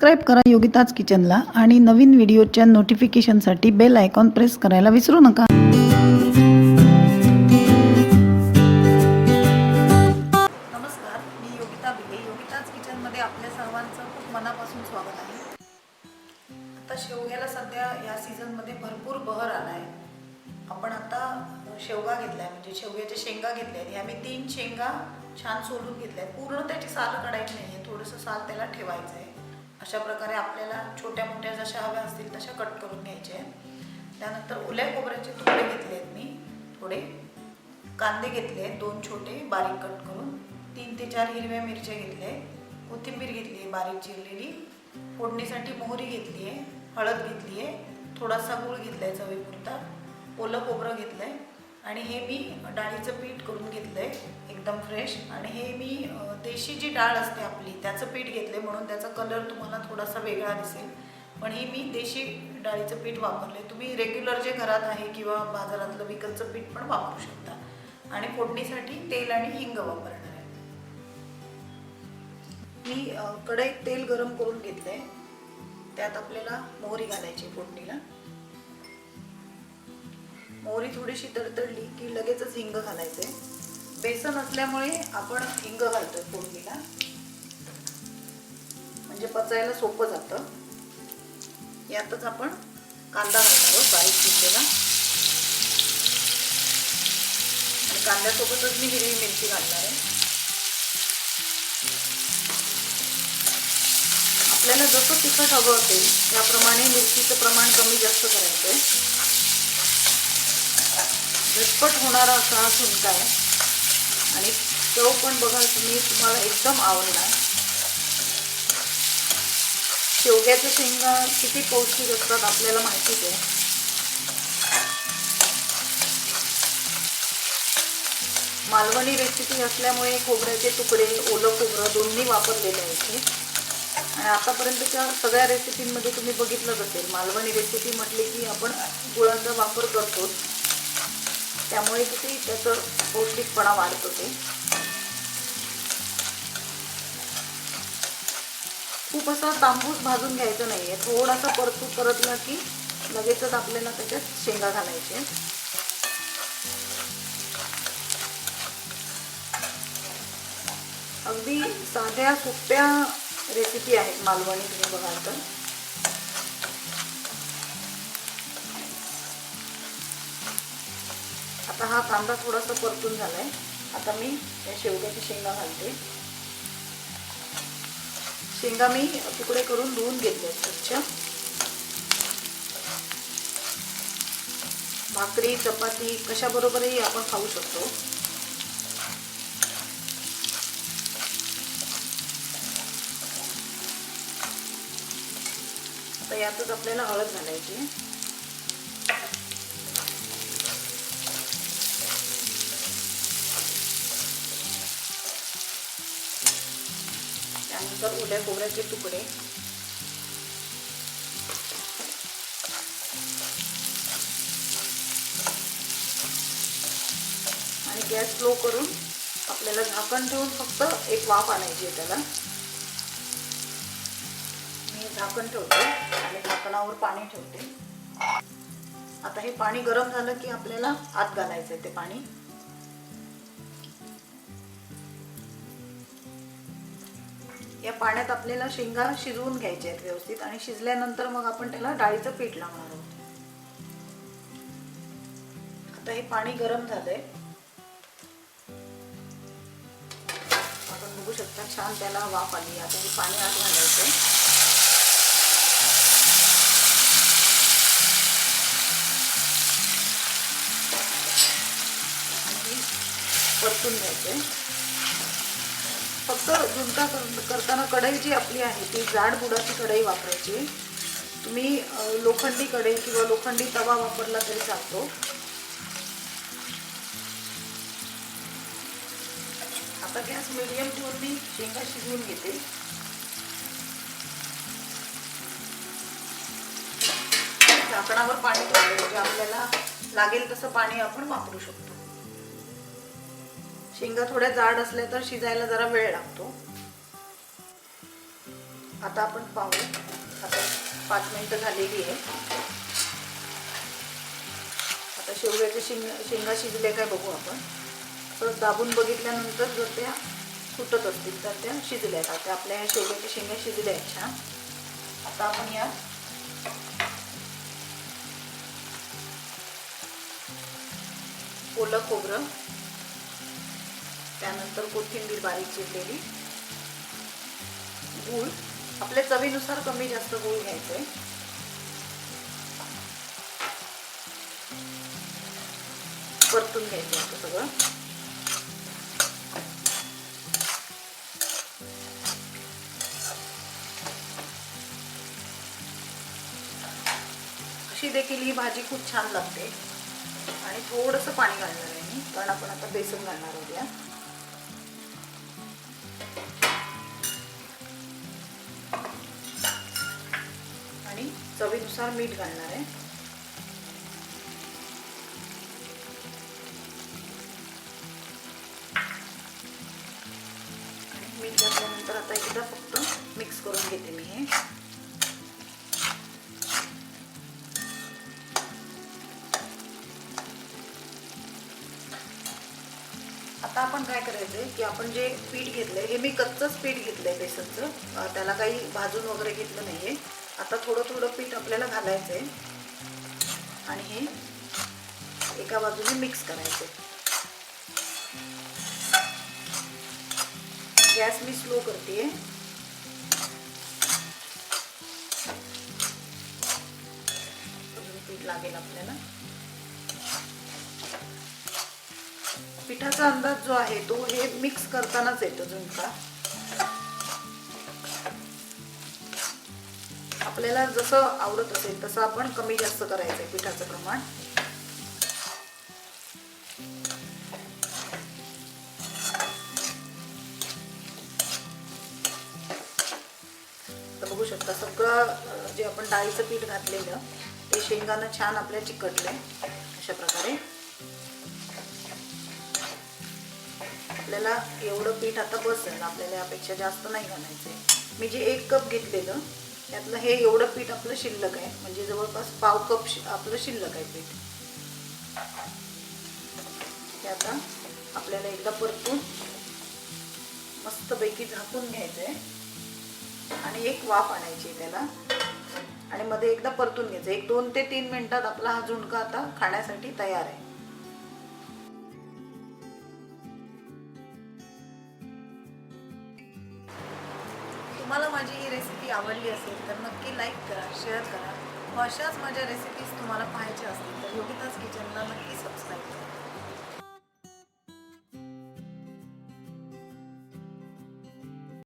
Subscribe करा योगिताज किचनला आणि नवीन व्हिडिओच्या नोटिफिकेशनसाठी बेल आयकॉन प्रेस करायला विसरू नका. नमस्कार मी योगिता बिगे योगिताज किचनमध्ये आपल्या सर्वांचं खूप मनापासून स्वागत आहे. आता शेवग्याला सध्या या सीझनमध्ये भरपूर बहर आला आहे आपण आता शेवगा घेतला आहे म्हणजे शेवग्याच्या शेंगा घेतल्या आहेत आम्ही मी तीन शेंगा छान सोलून घेतल्या आहेत पूर्ण त्याची साल काढायची नाही आहे थोडंसं साल त्याला ठेवायचं आहे अशा प्रकारे आपल्याला छोट्या मोठ्या जशा हव्या असतील तशा कट करून घ्यायच्या आहेत. त्यानंतर ओल्या खोबऱ्याचे तुकडे घेतले आहेत मी. थोडे कांदे घेतले आहेत दोन छोटे बारीक कट करून. तीन ते चार हिरव्या मिरच्या घेतल्या आहेत. कोथिंबीर घेतली आहे बारीक चिरलेली. फोडणीसाठी मोहरी घेतली आहे हळद घेतली आहे. थोडासा गूळ घेतला आहे चवीपुरता. ओलं खोबरं घेतलं आहे आणि हे मी डाळीचं पीठ करून घेतलं आहे एकदम फ्रेश आणि हे मी देशी जी डाळ असते आपली त्याचं पीठ घेतलं आहे म्हणून त्याचा कलर तुम्हाला थोडासा वेगळा दिसेल. पण ही मी देशी डाळीचं पीठ वापरले तुम्ही रेग्युलर जे घरात आहे किंवा बाजारातलं विकतचं पीठ पण वापरू शकता. आणि फोडणीसाठी तेल आणि हिंग वापरणार आहे. मी अ, कढईत तेल गरम करून घेतलंय. त्यात आपल्याला मोहरी घालायची फोडणीला. मोहरी थोडीशी तडतडली की लगेचच हिंग घालायचंय बेसन असल्यामुळे आपण हिंग घालतोय फोडणीला. म्हणजे पचायला सोपं जातं. यातच आपण कांदा घालणार आहोत बारीक चिरलेला. आणि कांद्यासोबतच मी हिरवी मिरची घालणार आहे. आपल्याला जसं तिखट हवं असेल त्याप्रमाणे मिरचीचं प्रमाण कमी जास्त करायचं आहे झटपट होणारा असा हा आहे. आणि चव पण बघा तुम्ही तुम्हाला एकदम आवडणार. शेवग्याच्या शेंगा किती पौष्टिक असतात आपल्याला माहितीच आहे. मालवणी रेसिपी असल्यामुळे खोबऱ्याचे तुकडे ओलं खोबरं दोन्ही वापरलेले आहे इथे आणि आतापर्यंतच्या सगळ्या रेसिपींमध्ये तुम्ही बघितलंच असेल मालवणी रेसिपी म्हटली की आपण गुळांचा वापर करतोच. त्यामुळे किती त्याचं पौष्टिकपणा वाढतो ते खूप असा तांबूस भाजून घ्यायचं नाही आहे थोडासा परतू परतला की लगेचच आपल्याला त्याच्यात शेंगा घालायचे. अगदी साध्या सोप्या रेसिपी आहेत मालवणी तुम्ही बघाल तर. आता हा कांदा थोडासा परतून झालाय. आता मी या शेवग्याची शेंगा घालते. शेंगा मी तुकडे करून धुवून घेतले स्वच्छ. भाकरी चपाती कशाबरोबरही आपण खाऊ शकतो. आता यातच आपल्याला हळद घालायची त्यानंतर ओल्या खोबऱ्याचे तुकडे. आणि गॅस स्लो करून आपल्याला झाकण ठेवून फक्त एक वाफ आणायची आहे त्याला. मी झाकण ठेवते आणि झाकणावर पाणी ठेवते. आता हे पाणी गरम झालं की आपल्याला आत घालायचं आहे ते पाणी. या पाण्यात आपल्याला शेंगा शिजवून घ्यायच्या आहेत व्यवस्थित आणि शिजल्यानंतर मग आपण त्याला डाळीचं पीठ लावणार आहोत. आता हे पाणी गरम झालंय. आपण बघू शकता छान त्याला वाफ आली. आता हे पाणी आत घालायचं परतून घ्यायचंय. फक्त झुणका करताना कढई जी आपली आहे ती जाड बुडाची कढई वापरायची. तुम्ही लोखंडी कढई किंवा लोखंडी तवा वापरला तरी चालतो. आता गॅस मिडियम ठेवून मी शेंगा शिजवून घेते. झाकणावर पाणी जे म्हणजे आपल्याला लागेल तसं पाणी आपण वापरू शकतो. शेंगा थोड्या जाड असल्या तर शिजायला जरा वेळ लागतो. आता आपण पाहू. आता पाच मिनटं झालेली आहे. आता शेवग्याचे शिंग शेंगा शिजले काय बघू आपण. तर दाबून बघितल्यानंतर जर त्या सुटत असतील तर त्या शिजल्या आहेत आता आपल्या ह्या शेवग्याच्या शेंगा शिजल्या आहेत छान. आता आपण या ओलं खोबरं त्यानंतर कोथिंबीर बारीक चिरलेली. गूळ. आपल्या चवीनुसार कमी जास्त गूळ घ्यायचं. आहे परतून घ्यायचं असं सगळं. अशी देखील ही भाजी खूप छान लागते. आणि थोडंसं पाणी घालणार आहे मी कारण आपण आता बेसन घालणार आहोत या आणि चवीनुसार मीठ घालणार आहे. आणि मीठ घातल्यानंतर आता एकदा फक्त मिक्स करून घेते मी हे आता आपण काय आहे की आपण जे पीठ घेतलंय हे मी कच्चंच पीठ घेतलंय बेसनचं. त्याला काही भाजून वगैरे घेतलं नाही आहे आता थोडं थोडं पीठ आपल्याला घालायचं आहे आणि हे एका बाजूने मिक्स करायचं गॅस मी स्लो करते पीठ लागेल आपल्याला. पिठाचा अंदाज जो आहे तो हे मिक्स करतानाच येतो झुणका. आपल्याला जसं आवडत असेल तसं आपण कमी जास्त करायचं आहे पिठाचं प्रमाण. तर बघू शकता सगळं जे आपण डाळीचं पीठ घातलेलं ते शेंगानं छान आपल्या चिकटलंय अशा प्रकारे. आपल्याला एवढं पीठ आता बसेल आपल्याला यापेक्षा जास्त नाही घालायचं मी जे एक कप घेतलेलं त्यातलं हे एवढं पीठ आपलं शिल्लक आहे. म्हणजे जवळपास पाव कप शि- आपलं शिल्लक आहे पीठ. ते आता आपल्याला एकदा परतून मस्तपैकी झाकून घ्यायचं आहे आणि एक वाफ आणायची आहे त्याला. आणि मध्ये एकदा परतून घ्यायचं एक दोन ते तीन मिनिटात आपला हा झुणका आता खाण्यासाठी तयार आहे. तुम्हाला माझी ही रेसिपी आवडली असेल तर नक्की लाईक करा शेअर करा. अशाच माझ्या रेसिपीज तुम्हाला पाहायच्या असतील तर योगिताज किचनला नक्की सबस्क्राईब करा.